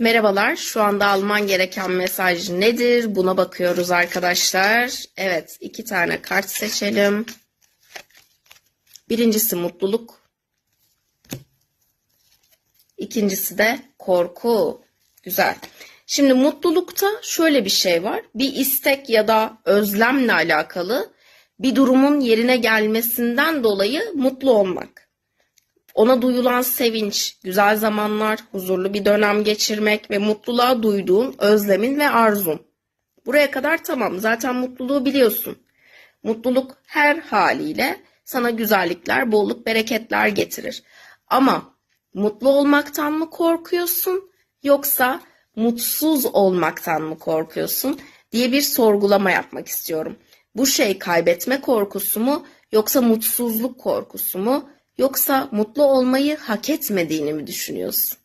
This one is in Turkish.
Merhabalar, şu anda alman gereken mesaj nedir? Buna bakıyoruz arkadaşlar. Evet, iki tane kart seçelim. Birincisi mutluluk. İkincisi de korku. Güzel. Şimdi mutlulukta şöyle bir şey var. Bir istek ya da özlemle alakalı bir durumun yerine gelmesinden dolayı mutlu olmak. Ona duyulan sevinç, güzel zamanlar, huzurlu bir dönem geçirmek ve mutluluğa duyduğun özlemin ve arzun. Buraya kadar tamam. Zaten mutluluğu biliyorsun. Mutluluk her haliyle sana güzellikler, bolluk, bereketler getirir. Ama mutlu olmaktan mı korkuyorsun yoksa mutsuz olmaktan mı korkuyorsun diye bir sorgulama yapmak istiyorum. Bu şey kaybetme korkusu mu yoksa mutsuzluk korkusu mu yoksa mutlu olmayı hak etmediğini mi düşünüyorsun?